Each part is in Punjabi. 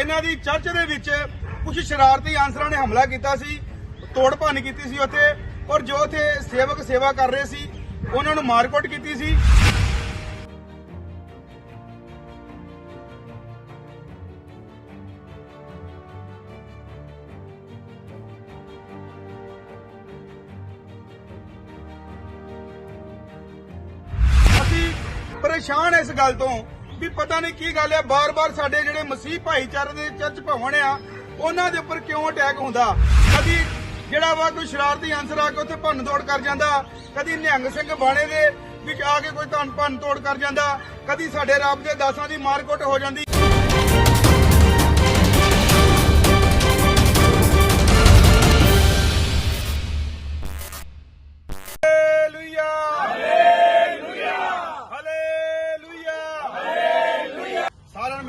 ਇਹਨਾਂ ਦੀ ਚਰਚ ਦੇ ਵਿੱਚ ਕੁਝ ਸ਼ਰਾਰਤੀ ਆਂਸਰਾਂ ਨੇ ਹਮਲਾ ਕੀਤਾ ਸੀ, ਤੋੜ ਭੰਨ ਕੀਤੀ ਸੀ ਉੱਥੇ, ਔਰ ਜੋ ਉੱਥੇ ਸੇਵਕ ਸੇਵਾ ਕਰ ਰਹੇ ਸੀ, ਉਹਨਾਂ ਨੂੰ ਮਾਰਕੁੱਟ ਕੀਤੀ ਸੀ। ਅਸੀਂ ਪਰੇਸ਼ਾਨ ਇਸ ਗੱਲ ਤੋਂ। ਵੀ ਪਤਾ ਨਹੀਂ ਕੀ ਗੱਲ ਹੈ ਬਾਰ-ਬਾਰ ਸਾਡੇ ਜਿਹੜੇ ਮਸੀਹ ਭਾਈਚਾਰੇ ਦੇ ਚਰਚ ਭਵਨ ਆ, ਉਹਨਾਂ ਦੇ ਉੱਪਰ ਕਿਉਂ ਅਟੈਕ ਹੁੰਦਾ? ਕਦੀ ਜਿਹੜਾ ਵਾ ਕੋਈ ਸ਼ਰਾਰਤੀ ਅੰਸਰ ਆ ਕੇ ਉੱਥੇ ਭੰਨ ਤੋੜ ਕਰ ਜਾਂਦਾ, ਕਦੀ ਨਿਹੰਗ ਸਿੰਘ ਬਾਣੇ ਦੇ ਵਿੱਚ ਆ ਕੇ ਕੋਈ ਧੰਨ ਭੰਨ ਤੋੜ ਕਰ ਜਾਂਦਾ, ਕਦੀ ਸਾਡੇ ਰੱਬ ਦੇ ਦਾਸਾਂ ਦੀ ਮਾਰਕੁੱਟ ਹੋ ਜਾਂਦੀ।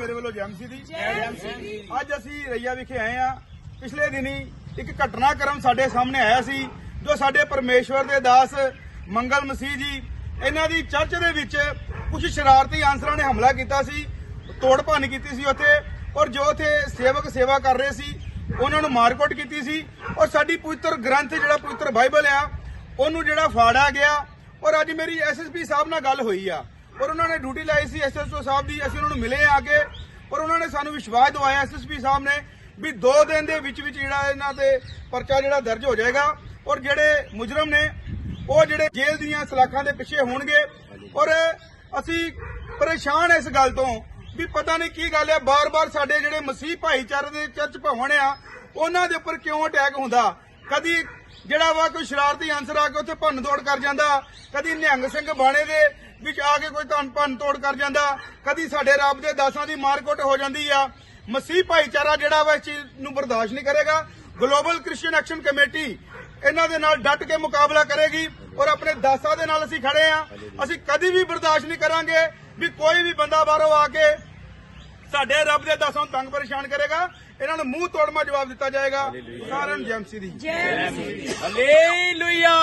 ਮੇਰੇ ਵੱਲੋਂ ਜੈਮਸੀ ਦੀ ਅੱਜ ਅਸੀਂ ਰਈਆ ਵਿਖੇ ਆਏ ਆ ਪਿਛਲੇ ਦਿਨੀ ਇੱਕ ਘਟਨਾਕ੍ਰਮ ਸਾਡੇ ਸਾਹਮਣੇ ਆਇਆ ਸੀ ਜੋ ਸਾਡੇ ਪਰਮੇਸ਼ਵਰ ਦੇ ਦਾਸ ਮੰਗਲ ਮਸੀਹ ਜੀ ਇਹਨਾਂ ਦੀ ਚਰਚ ਦੇ ਵਿੱਚ ਕੁਝ ਸ਼ਰਾਰਤੀ ਆਂਸਰਾਂ ਨੇ ਹਮਲਾ ਕੀਤਾ ਸੀ ਤੋੜ ਭੰਨ ਕੀਤੀ ਸੀ ਉੱਥੇ ਔਰ ਜੋ ਉੱਥੇ ਸੇਵਕ ਸੇਵਾ ਕਰ ਰਹੇ ਸੀ ਉਹਨਾਂ ਨੂੰ ਮਾਰਕੁੱਟ ਕੀਤੀ ਸੀ ਔਰ ਸਾਡੀ ਪਵਿੱਤਰ ਗ੍ਰੰਥ ਜਿਹੜਾ ਪਵਿੱਤਰ ਬਾਈਬਲ ਆ ਉਹਨੂੰ ਜਿਹੜਾ ਫਾੜਾ ਗਿਆ ਔਰ ਅੱਜ ਮੇਰੀ ਐਸਐਸਪੀ ਸਾਹਿਬ ਨਾਲ ਗੱਲ ਹੋਈ ਆ। ਔਰ ਉਹਨਾਂ ਨੇ ਡਿਊਟੀ ਲਾਈ ਸੀ ਐਸਐਸਓ ਸਾਹਿਬ ਦੀ, ਅਸੀਂ ਉਹਨਾਂ ਨੂੰ ਮਿਲੇ ਆ ਕੇ, ਔਰ ਉਹਨਾਂ ਨੇ ਸਾਨੂੰ ਵਿਸ਼ਵਾਸ ਦਵਾਇਆ ਐਸਐਸਪੀ ਸਾਹਿਬ ਨੇ ਵੀ 2 ਦਿਨ ਦੇ ਵਿੱਚ ਵਿੱਚ ਜਿਹੜਾ ਇਹਨਾਂ ਤੇ ਪਰਚਾ ਜਿਹੜਾ ਦਰਜ ਹੋ ਜਾਏਗਾ, ਔਰ ਜਿਹੜੇ ਮੁਜਰਮ ਨੇ, ਉਹ ਜਿਹੜੇ ਜੇਲ੍ਹ ਦੀਆਂ ਸਲਾਖਾਂ ਦੇ ਪਿੱਛੇ ਹੋਣਗੇ, ਔਰ ਅਸੀਂ ਪਰੇਸ਼ਾਨ ਇਸ ਗੱਲ ਤੋਂ ਵੀ ਪਤਾ ਨਹੀਂ ਕੀ ਗੱਲ ਹੈ ਬਾਰ-ਬਾਰ ਸਾਡੇ ਜਿਹੜੇ ਮਸੀਹ ਭਾਈਚਾਰੇ ਦੇ ਚਰਚ ਭਵਨ ਆ, ਉਹਨਾਂ ਦੇ ਉੱਪਰ ਕਿਉਂ ਅਟੈਕ ਹੁੰਦਾ? ਕਦੀ ਜਿਹੜਾ ਵਾ ਕੋਈ ਸ਼ਰਾਰਤੀ ਅੰਸਰ ਆ ਕੇ ਉੱਥੇ ਭੰਨ ਤੋੜ ਕਰ ਜਾਂਦਾ, ਕਦੀ ਨਿਹੰਗ ਸਿੰਘ ਬਾਣੇ ਦੇ ਵਿੱਚ ਆ ਕੇ ਕੋਈ ਧੰਨ ਭੰਨ ਤੋੜ ਕਰ ਜਾਂਦਾ, ਕਦੀ ਸਾਡੇ ਰੱਬ ਦੇ ਦਾਸਾਂ ਦੀ ਮਾਰਕੁੱਟ ਹੋ ਜਾਂਦੀ ਆ। ਮਸੀਹ ਭਾਈਚਾਰਾ ਜਿਹੜਾ ਵਾ ਇਸ ਚੀਜ਼ ਨੂੰ ਬਰਦਾਸ਼ਤ ਨਹੀਂ ਕਰੇਗਾ। ਗਲੋਬਲ ਕ੍ਰਿਸਚੀਅਨ ਐਕਸ਼ਨ ਕਮੇਟੀ ਇਹਨਾਂ ਦੇ ਨਾਲ ਡਟ ਕੇ ਮੁਕਾਬਲਾ ਕਰੇਗੀ ਔਰ ਆਪਣੇ ਦਾਸਾਂ ਦੇ ਨਾਲ ਅਸੀਂ ਖੜੇ ਆ। ਅਸੀਂ ਕਦੀ ਵੀ ਬਰਦਾਸ਼ਤ ਨਹੀਂ ਕਰਾਂਗੇ ਵੀ ਕੋਈ ਵੀ ਬੰਦਾ ਬਾਹਰੋਂ ਆ ਕੇ ਸਾਡੇ ਰੱਬ ਦੇ ਦਾਸਾਂ ਨੂੰ ਤੰਗ ਪਰੇਸ਼ਾਨ ਕਰੇਗਾ। ਇਹਨਾਂ ਨੂੰ ਮੂੰਹ ਤੋੜਮਾ ਜਵਾਬ ਦਿੱਤਾ ਜਾਏਗਾ। ਸਾਰਿਆਂ ਨੂੰ ਜੈਮਸੀ ਦੀ। ਹਾਲੇਲੂਇਆ